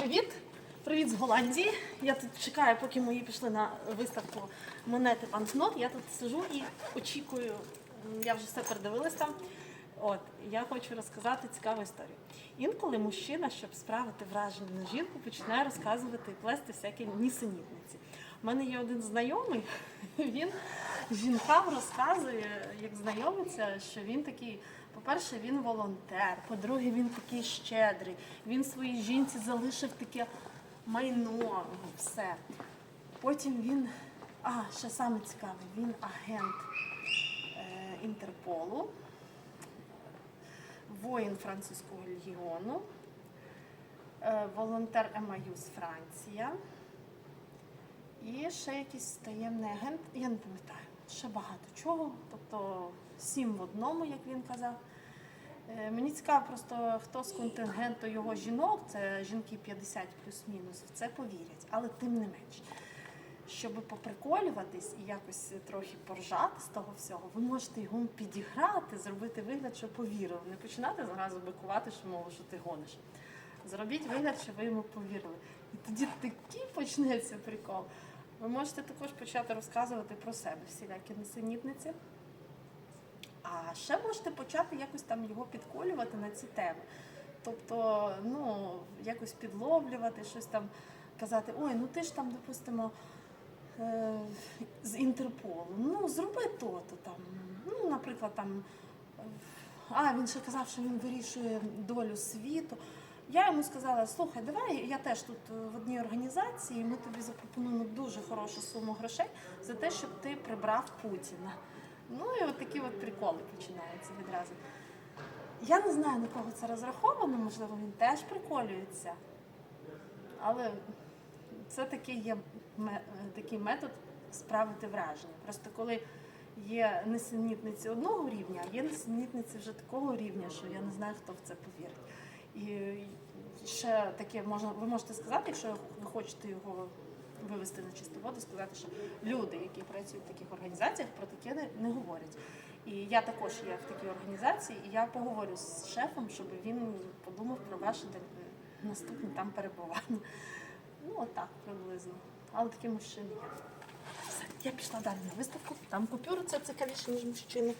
Привіт! Привіт з Голландії. Я тут чекаю, поки мої пішли на виставку монети банкнот. Я тут сижу і очікую. Я вже все передивилась там. От я хочу розказати цікаву історію. Інколи мужчина, щоб справити враження на жінку, починає розказувати і плести всякі нісенітниці. У мене є один знайомий, він жінкам розказує, як знайомиться, що він такий. По-перше, він волонтер, по-друге, він такий щедрий. Він своїй жінці залишив таке майно, все. Потім він, а, ще саме цікаве, він агент е, Інтерполу, воїн французького легіону, е, волонтер МАЮ з Франція. І ще якийсь таємний агент, я не пам'ятаю, ще багато чого. Тобто сім в одному, як він казав. Е, Мені цікаво просто, хто з контингенту його жінок, це жінки 50 плюс-мінус, в це повірять, але тим не менш. Щоб поприколюватись і якось трохи поржати з того всього, ви можете його підіграти, зробити вигляд, що повірили. Не починати зразу бикувати, що мову, що ти гониш. Зробіть вигляд, що ви йому повірили. І тоді такий почнеться прикол. Ви можете також почати розказувати про себе всілякі несенітниці. А ще можете почати якось там його підколювати на ці теми. Тобто, ну, якось підловлювати, щось там казати, ой, ну ти ж там, допустимо, з Інтерполу. Ну, зроби то-то там. Ну, наприклад, там. е, А, він ще казав, що він вирішує долю світу. Я йому сказала: слухай, давай я теж тут е, в одній організації, ми тобі запропонуємо дуже хорошу суму грошей за те, щоб ти прибрав Путіна. Ну і от такі от приколи починаються відразу. Я не знаю, на кого це розраховано, можливо, він теж приколюється. Але це такий є такий метод справити враження. Просто коли є несенітниці одного рівня, є несенітниці вже такого рівня, що я не знаю, хто в це повірить. І ще таке можна, ви можете сказати, якщо ви хочете його вивести на чисту воду, сказати, що люди, які працюють в таких організаціях, про таке не, не говорять. І я також є в такій організації, і я поговорю з шефом, щоб він подумав про ваше наступне там перебування. Ну, отак приблизно. Але такі мужчини. Все, я пішла далі на виставку. Там купюри це цікавіше, ніж мужчини.